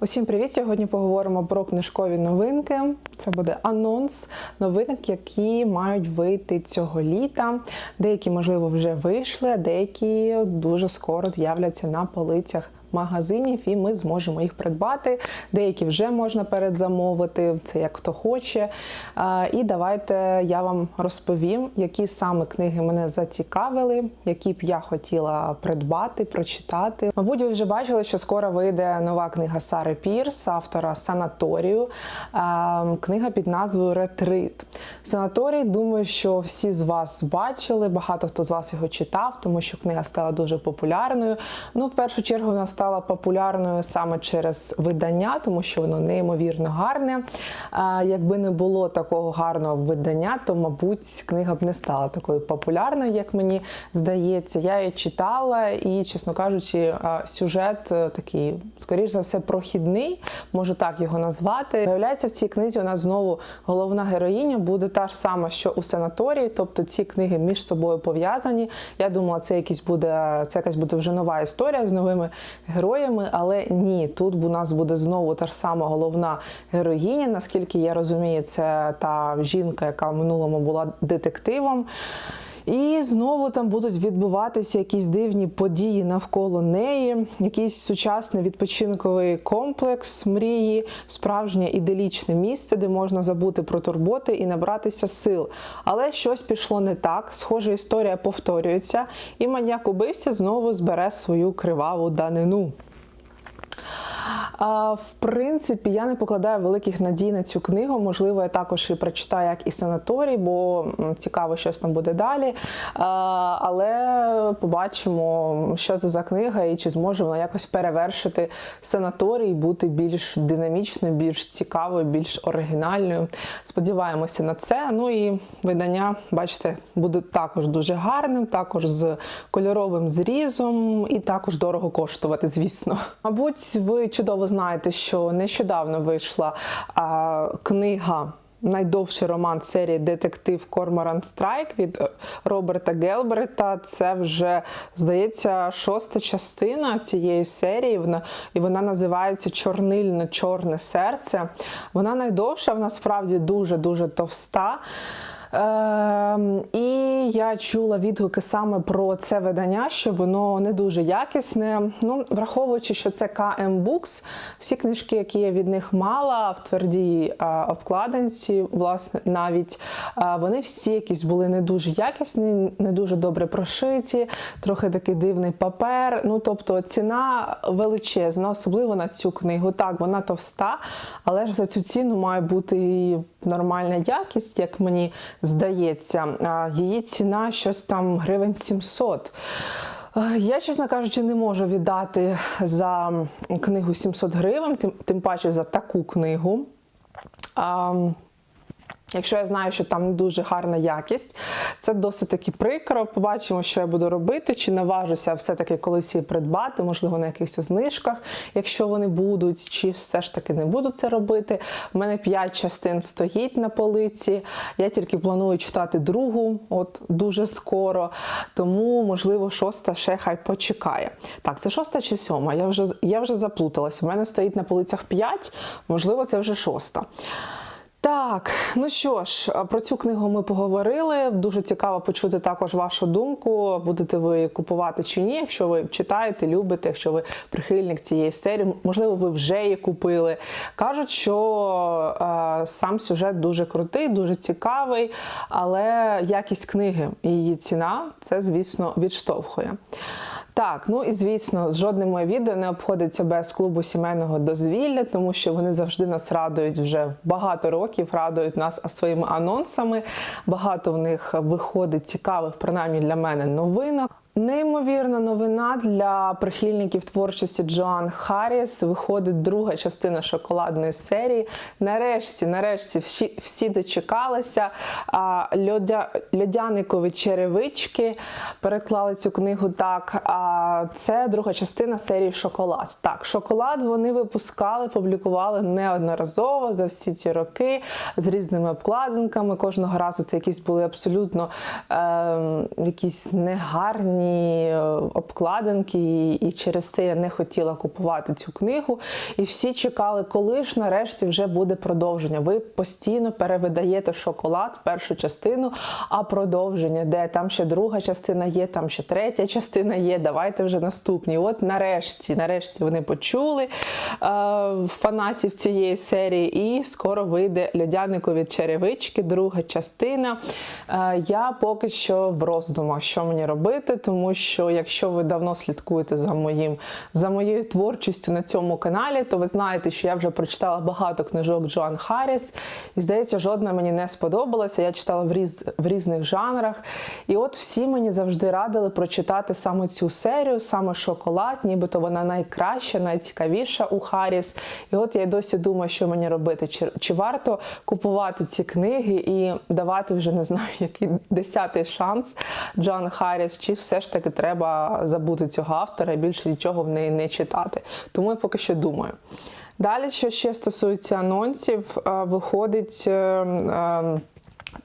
Усім привіт! Сьогодні поговоримо про книжкові новинки. Це буде анонс новинок, які мають вийти цього літа. Деякі, можливо, вже вийшли, а деякі дуже скоро з'являться на полицях магазинів, і ми зможемо їх придбати. Деякі вже можна передзамовити, це як хто хоче. І давайте я вам розповім, які саме книги мене зацікавили, які б я хотіла придбати, прочитати. Мабуть, ви вже бачили, що скоро вийде нова книга Сари Пірс, автора Санаторію. Книга під назвою Ретрит. Санаторій, думаю, що всі з вас бачили, багато хто з вас його читав, тому що книга стала дуже популярною. Ну, в першу чергу, вона стала популярною саме через видання, тому що воно неймовірно гарне. Якби не було такого гарного видання, то, мабуть, книга б не стала такою популярною, як мені здається. Я її читала, і, чесно кажучи, сюжет е, такий, скоріш за все, прохідний, можу так його назвати. Виявляється, в цій книзі у нас знову головна героїня буде та ж сама, що у санаторії, тобто ці книги між собою пов'язані. Я думала, це якісь буде, це якась буде вже нова історія з новими героями, але ні, тут у нас буде знову та ж сама головна героїня. Наскільки я розумію, це та жінка, яка в минулому була детективом. І знову там будуть відбуватися якісь дивні події навколо неї, якийсь сучасний відпочинковий комплекс мрії, справжнє іделічне місце, де можна забути про турботи і набратися сил. Але щось пішло не так. Схоже, історія повторюється, і маньяк убивця знову збере свою криваву данину. В принципі, я не покладаю великих надій на цю книгу. Можливо, я також і прочитаю, як і санаторій, бо цікаво, що там буде далі. Але побачимо, що це за книга і чи зможе вона якось перевершити санаторій, бути більш динамічною, більш цікавою, більш оригінальною. Сподіваємося на це. Ну і видання, бачите, буде також дуже гарним, також з кольоровим зрізом і також дорого коштувати, звісно. Мабуть, ви чудово знаєте, що нещодавно вийшла а, книга. Найдовший роман серії Детектив Корморан Страйк від е, Роберта Гелберта. Це вже, здається, шоста частина цієї серії. І вона називається Чорнильне чорне серце. Вона найдовша, вона справді дуже-дуже товста. Ем, і я чула відгуки саме про це видання, що воно не дуже якісне. Ну, враховуючи, що це KM Books, всі книжки, які я від них мала в твердій а, обкладинці, власне, навіть а, вони всі якісь були не дуже якісні, не дуже добре прошиті, трохи такий дивний папер. Ну, тобто ціна величезна, особливо на цю книгу. Так, вона товста, але ж за цю ціну має бути і нормальна якість, як мені здається. Її ціна щось там гривень 700. Е, Я, чесно кажучи, не можу віддати за книгу 700 гривень, тим, тим паче за таку книгу. А, Якщо я знаю, що там не дуже гарна якість, це досить таки прикро. Побачимо, що я буду робити, чи наважуся все-таки колись її придбати, можливо, на якихось знижках, якщо вони будуть, чи все ж таки не буду це робити. У мене 5 частин стоїть на полиці. Я тільки планую читати другу, от дуже скоро. Тому, можливо, шоста ще хай почекає. Так, це шоста чи сьома? Я вже, я вже заплуталась. У мене стоїть на полицях 5, можливо, це вже шоста. Так, ну що ж, про цю книгу ми поговорили. Дуже цікаво почути також вашу думку. Будете ви купувати чи ні, якщо ви читаєте, любите, якщо ви прихильник цієї серії, можливо, ви вже її купили. Кажуть, що е, сам сюжет дуже крутий, дуже цікавий, але якість книги і її ціна це, звісно, відштовхує. Так, ну і звісно, жодне моє відео не обходиться без клубу сімейного дозвілля, тому що вони завжди нас радують вже багато років, радують нас своїми анонсами. Багато в них виходить цікавих, принаймні для мене, новинок. Неймовірна новина для прихильників творчості Джоан Харріс. Виходить друга частина шоколадної серії. Нарешті, нарешті, всі, всі дочекалися. Льодя, льодяникові черевички переклали цю книгу так. А це друга частина серії Шоколад. Так, шоколад вони випускали, публікували неодноразово за всі ці роки з різними обкладинками. Кожного разу це якісь були абсолютно е, якісь негарні гарні е, обкладинки, і, і через це я не хотіла купувати цю книгу. І всі чекали, коли ж нарешті вже буде продовження. Ви постійно перевидаєте шоколад, першу частину, а продовження, де там ще друга частина є, там ще третя частина є. Давайте вже наступні. От нарешті, нарешті вони почули е, фанатів цієї серії, і скоро вийде льодяникові черевички, друга частина. Е, я поки що в роздумах, що мені робити, тому що якщо ви давно слідкуєте за моїм за моєю творчістю на цьому каналі, то ви знаєте, що я вже прочитала багато книжок Джоан Харріс, і здається, жодна мені не сподобалася. Я читала в різ в різних жанрах. І от всі мені завжди радили прочитати саме цю серію, саме шоколад, нібито вона найкраща, найцікавіша у Харріс. І от я й досі думаю, що мені робити. Чи, чи варто купувати ці книги і давати вже не знаю, який десятий шанс Джоан Харріс, чи все ж таки треба забути цього автора і більше нічого в неї не читати. Тому я поки що думаю. Далі, що ще стосується анонсів, е, виходить. е, е,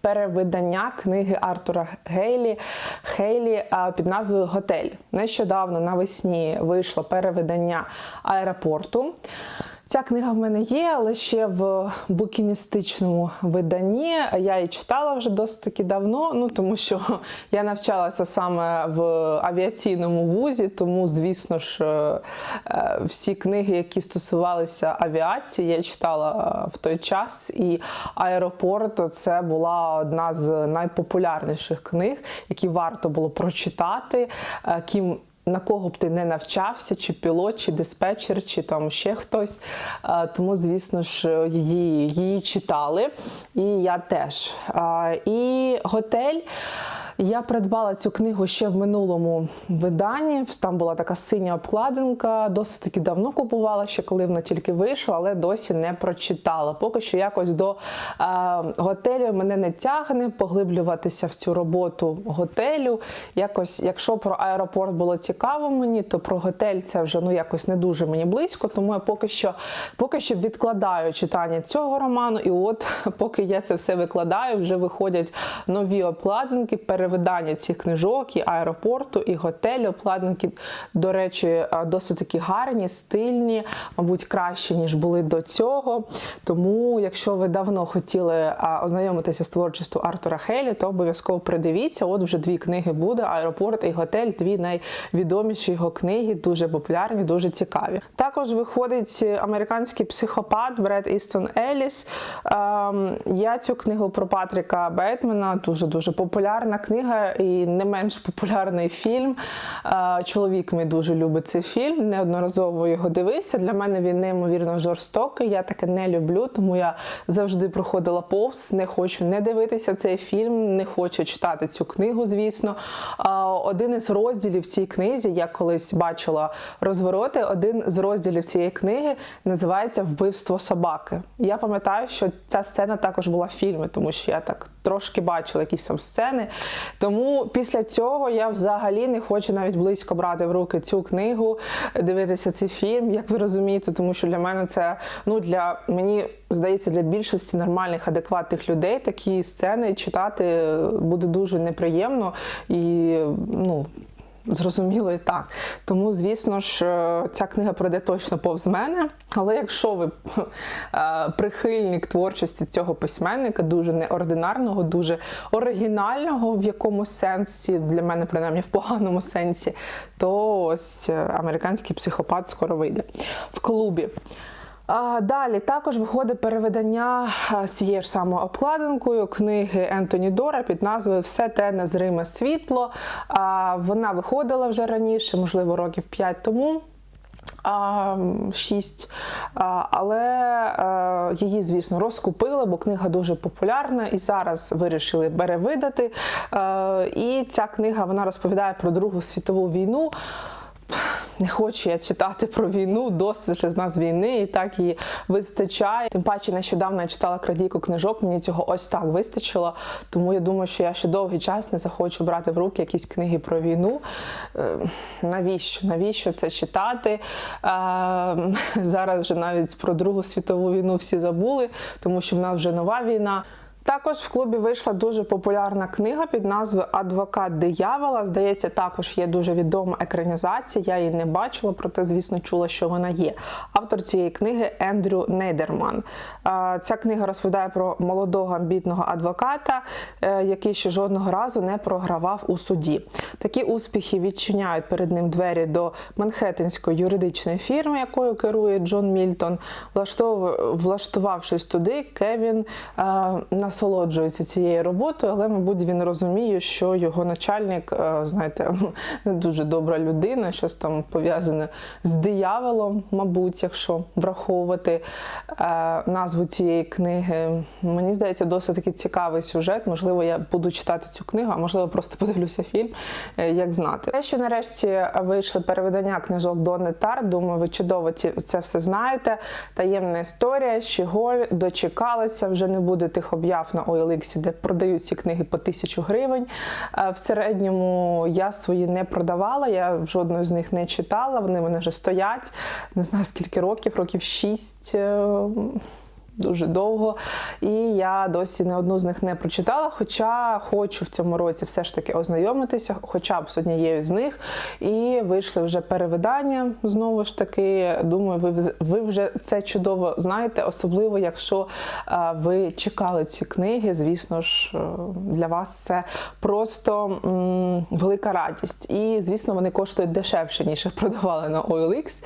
Перевидання книги Артура Гейлі Хейлі під назвою Готель. Нещодавно навесні вийшло перевидання аеропорту. Ця книга в мене є, але ще в букіністичному виданні. Я її читала вже досить таки давно, ну тому що я навчалася саме в авіаційному вузі, тому, звісно ж, е, е, всі книги, які стосувалися авіації, я читала в той час. І аеропорт це була одна з найпопулярніших книг, які варто було прочитати. е, Ким на кого б ти не навчався, чи пілот, чи диспетчер, чи там ще хтось. Тому, звісно ж, її, її читали. І я теж. І готель. Я придбала цю книгу ще в минулому виданні. Там була така синя обкладинка. Досить таки давно купувала, ще коли вона тільки вийшла, але досі не прочитала. Поки що якось до е, готелю мене не тягне поглиблюватися в цю роботу готелю. Якось, якщо про аеропорт було цікаво мені, то про готель це вже ну якось не дуже мені близько. Тому я поки що поки що відкладаю читання цього роману. І от поки я це все викладаю, вже виходять нові обкладинки, перевидання цих книжок, і аеропорту, і готелю. Обкладинки, до речі, досить такі гарні, стильні, мабуть, краще ніж були до цього. Тому, якщо ви давно хотіли ознайомитися з творчістю Артура Хейлі, то обов'язково придивіться. От вже дві книги буде: аеропорт і готель. Дві найвідоміші його книги, дуже популярні, дуже цікаві. Також виходить американський психопат Бред Істон Еліс. Ем, я цю книгу про Патріка Бейтмена дуже дуже популярна книга і не менш популярний фільм. Чоловік мій дуже любить цей фільм. Неодноразово його дивився. Для мене він неймовірно жорстокий. Я таке не люблю, тому я завжди проходила повз. Не хочу не дивитися цей фільм, не хочу читати цю книгу, звісно. Один із розділів цій книзі, я колись бачила розвороти. Один з розділів цієї книги називається Вбивство собаки. Я пам'ятаю, що ця сцена також була в фільмі, тому що я так трошки бачила якісь там сцени. Тому після цього я взагалі не хочу навіть близько брати в руки цю книгу, дивитися цей фільм, як ви розумієте, тому що для мене це ну для мені здається, для більшості нормальних, адекватних людей такі сцени читати буде дуже неприємно і ну. Зрозуміло і так. Тому, звісно ж, е, ця книга пройде точно повз мене. Але якщо ви е, прихильник творчості цього письменника, дуже неординарного, дуже оригінального в якомусь сенсі, для мене, принаймні, в поганому сенсі, то ось е, американський психопат скоро вийде в клубі. Далі також виходить переведення з цією ж самою обкладинкою книги Ентоні Дора під назвою Все те незриме світло. Вона виходила вже раніше, можливо, років 5 тому. А, шість. А, але а, її, звісно, розкупили, бо книга дуже популярна і зараз вирішили перевидати. І ця книга вона розповідає про Другу світову війну. Не хочу я читати про війну, досить з нас війни, і так її вистачає. Тим паче, нещодавно я читала крадійку книжок, мені цього ось так вистачило. Тому я думаю, що я ще довгий час не захочу брати в руки якісь книги про війну. Е, навіщо? Навіщо це читати? Е, зараз вже навіть про Другу світову війну всі забули, тому що в нас вже нова війна. Також в клубі вийшла дуже популярна книга під назвою Адвокат диявола. Здається, також є дуже відома екранізація. Я її не бачила, проте, звісно, чула, що вона є. Автор цієї книги Ендрю Нейдерман. Ця книга розповідає про молодого амбітного адвоката, е, який ще жодного разу не програвав у суді. Такі успіхи відчиняють перед ним двері до Манхеттенської юридичної фірми, якою керує Джон Мільтон. Влаштов- Влаштувавшись туди, Кевін е, насолоджується цією роботою, але, мабуть, він розуміє, що його начальник, е, знаєте, не дуже добра людина, щось там пов'язане з дияволом, мабуть, якщо враховувати е, назву цієї книги. Мені здається, досить таки цікавий сюжет. Можливо, я буду читати цю книгу, а можливо, просто подивлюся фільм, е, як знати. Те, що нарешті вийшли перевидання книжок Донни Тар, думаю, ви чудово ці- це все знаєте. Таємна історія, Щіголь дочекалася, вже не буде тих об'яв на OLX, де продають ці книги по тисячу гривень. Е, В середньому я свої не продавала, я жодної з них не читала. Вони мене вже стоять. Не знаю скільки років, років шість. Дуже довго, і я досі не одну з них не прочитала. Хоча хочу в цьому році все ж таки ознайомитися, хоча б з однією з них. І вийшли вже перевидання. Знову ж таки, думаю, ви, ви вже це чудово знаєте, особливо якщо е, ви чекали ці книги. Звісно ж, е, для вас це просто м, велика радість. І звісно, вони коштують дешевше, ніж їх продавали на OLX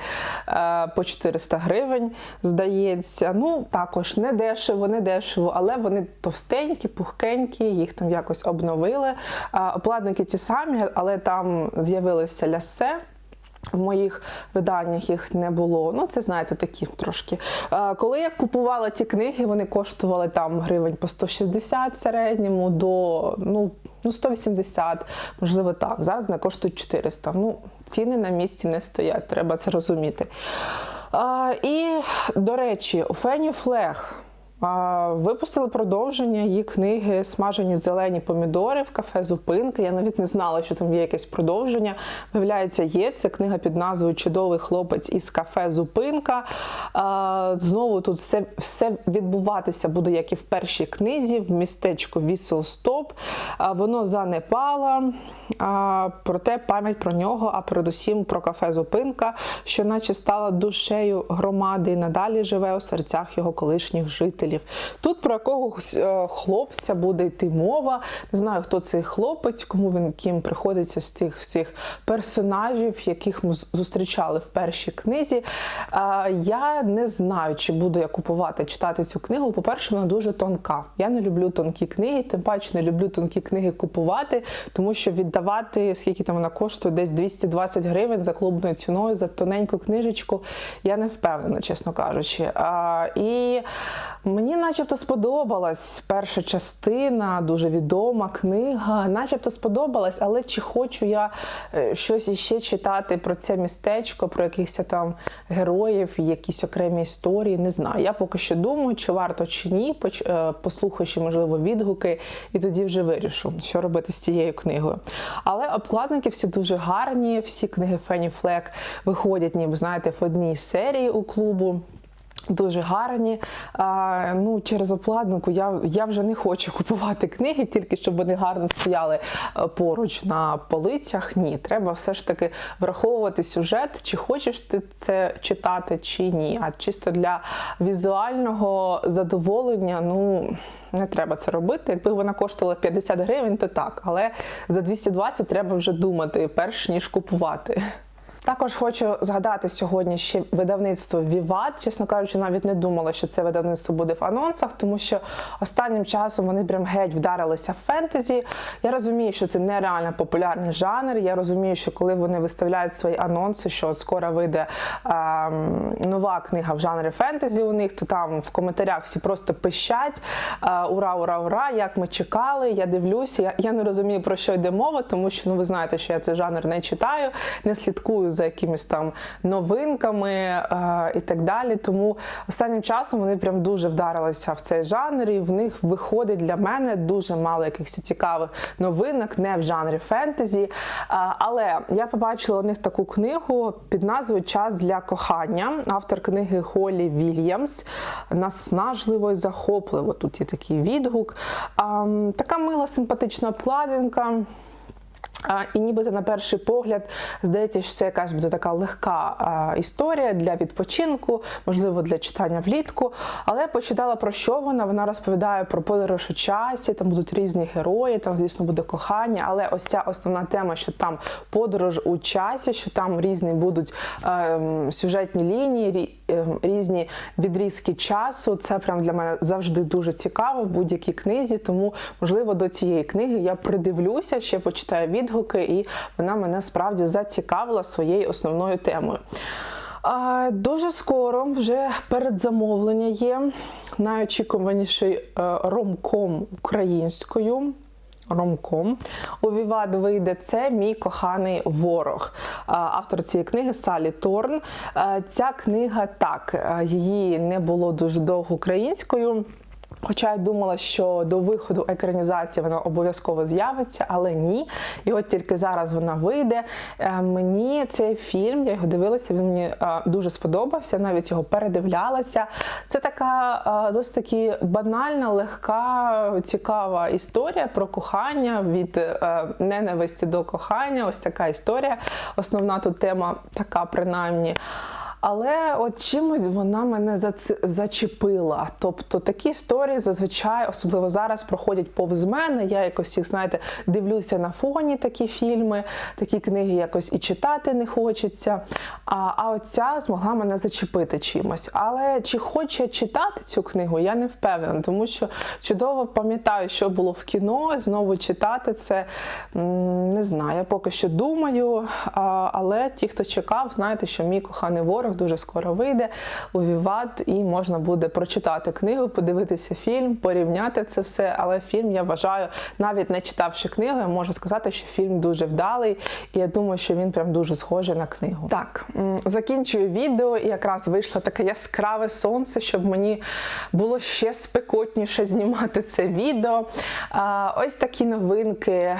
е, по 400 гривень, здається. Ну, також не дешево, не дешево, але вони товстенькі, пухкенькі, їх там якось обновили. Обкладники ті самі, але там з'явилися лясе. В моїх виданнях їх не було. Ну, це знаєте, такі трошки. Коли я купувала ті книги, вони коштували там гривень по 160 в середньому до ну, ну 180, можливо, так. Зараз вони коштують 400. Ну, ціни на місці не стоять, треба це розуміти. І, до речі, Фені Флег. Випустили продовження її книги Смажені зелені помідори в кафе Зупинка. Я навіть не знала, що там є якесь продовження. Виявляється, є це книга під назвою Чудовий хлопець із кафе Зупинка. Знову тут все, все відбуватися буде, як і в першій книзі, в містечку Вісел Стоп. Воно занепало, проте пам'ять про нього, а передусім про кафе Зупинка, що наче стала душею громади і надалі живе у серцях його колишніх жителів. Тут про якогось е, хлопця буде йти мова. Не знаю, хто цей хлопець, кому він ким приходиться з тих всіх персонажів, яких ми зустрічали в першій книзі. Е, Я не знаю, чи буду я купувати читати цю книгу. По-перше, вона дуже тонка. Я не люблю тонкі книги, тим паче не люблю тонкі книги купувати, тому що віддавати, скільки там вона коштує, десь 220 гривень за клубною ціною за тоненьку книжечку. Я не впевнена, чесно кажучи. А, і мені начебто сподобалась перша частина, дуже відома книга. Начебто сподобалась, але чи хочу я е, щось іще читати про це містечко, про якихось там героїв, якісь окремі історії, не знаю. Я поки що думаю, чи варто чи ні, е, послухаючи, можливо, відгуки, і тоді вже вирішу, що робити з цією книгою. Але обкладинки всі дуже гарні, всі книги Фенні Флек виходять, ніби знаєте, в одній серії у клубу. Дуже гарні. А, ну, через обкладинку я, я вже не хочу купувати книги, тільки щоб вони гарно стояли е, поруч на полицях. Ні, треба все ж таки враховувати сюжет, чи хочеш ти це читати, чи ні. А чисто для візуального задоволення, ну. Не треба це робити. Якби вона коштувала 50 гривень, то так. Але за 220 треба вже думати, перш ніж купувати. Також хочу згадати сьогодні ще видавництво Віват. Чесно кажучи, навіть не думала, що це видавництво буде в анонсах, тому що останнім часом вони прям геть вдарилися в фентезі. Я розумію, що це нереально популярний жанр. Я розумію, що коли вони виставляють свої анонси, що от скоро вийде ем, нова книга в жанрі фентезі у них, то там в коментарях всі просто пищать. е, ура, ура, ура! Як ми чекали. Я дивлюся. Я, я не розумію про що йде мова, тому що ну ви знаєте, що я цей жанр не читаю, не слідкую за якимись там новинками е, і так далі. Тому останнім часом вони прям дуже вдарилися в цей жанр, і в них виходить для мене дуже мало якихось цікавих новинок, не в жанрі фентезі. Е, але я побачила у них таку книгу під назвою Час для кохання. Автор книги Холі Вільямс. Наснажливо і захопливо. Тут є такий відгук. М, така мила симпатична обкладинка. І нібито на перший погляд здається, що це якась буде така легка а, історія для відпочинку, можливо, для читання влітку. Але я почитала про що вона. Вона розповідає про подорож у часі, там будуть різні герої, там, звісно, буде кохання. Але ось ця основна тема, що там подорож у часі, що там різні будуть ем, сюжетні лінії, ем, різні відрізки часу. Це прям для мене завжди дуже цікаво в будь-якій книзі. Тому, можливо, до цієї книги я придивлюся, ще почитаю відгуки, і вона мене справді зацікавила своєю основною темою. Дуже скоро вже передзамовлення є найочікуваніший е, ромком українською. Ромком у Віват вийде це мій коханий ворог. Автор цієї книги Салі Торн. Е, Ця книга так, е, її не було дуже довго українською. Хоча я думала, що до виходу екранізації вона обов'язково з'явиться, але ні. І от тільки зараз вона вийде. Е, Мені цей фільм, я його дивилася, він мені е, дуже сподобався, навіть його передивлялася. Це така е, досить таки банальна, легка, цікава історія про кохання від ненависті до кохання. Ось така історія. Основна тут тема така, принаймні. Але от чимось вона мене зац- зачепила. Тобто такі історії зазвичай, особливо зараз, проходять повз мене. Я якось їх, знаєте, дивлюся на фоні такі фільми, такі книги якось і читати не хочеться. А, а оця змогла мене зачепити чимось. Але чи хочу я читати цю книгу, я не впевнена, тому що чудово пам'ятаю, що було в кіно. Знову читати це не знаю. Я поки що думаю. Але ті, хто чекав, знаєте, що мій коханий ворог дуже скоро вийде у Віват, і можна буде прочитати книгу, подивитися фільм, порівняти це все. Але фільм я вважаю, навіть не читавши книгу, я можу сказати, що фільм дуже вдалий, і я думаю, що він прям дуже схожий на книгу. Так, закінчую відео, і якраз вийшло таке яскраве сонце, щоб мені було ще спекотніше знімати це відео. Ось такі новинки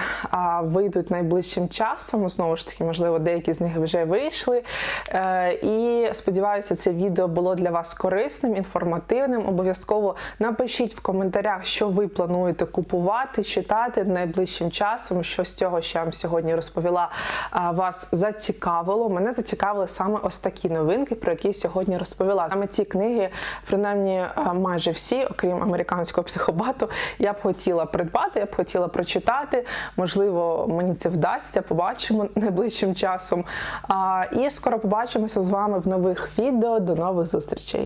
вийдуть найближчим часом. Знову ж таки, можливо, деякі з них вже вийшли. Е, Сподіваюся, це відео було для вас корисним, інформативним. Обов'язково напишіть в коментарях, що ви плануєте купувати, читати найближчим часом. Що з цього, що я вам сьогодні розповіла, вас зацікавило. Мене зацікавили саме ось такі новинки, про які сьогодні розповіла. Саме ці книги, принаймні майже всі, окрім американського психобату, я б хотіла придбати, я б хотіла прочитати. Можливо, мені це вдасться. Побачимо найближчим часом. І скоро побачимося з вами в нових відео. До нових зустрічей.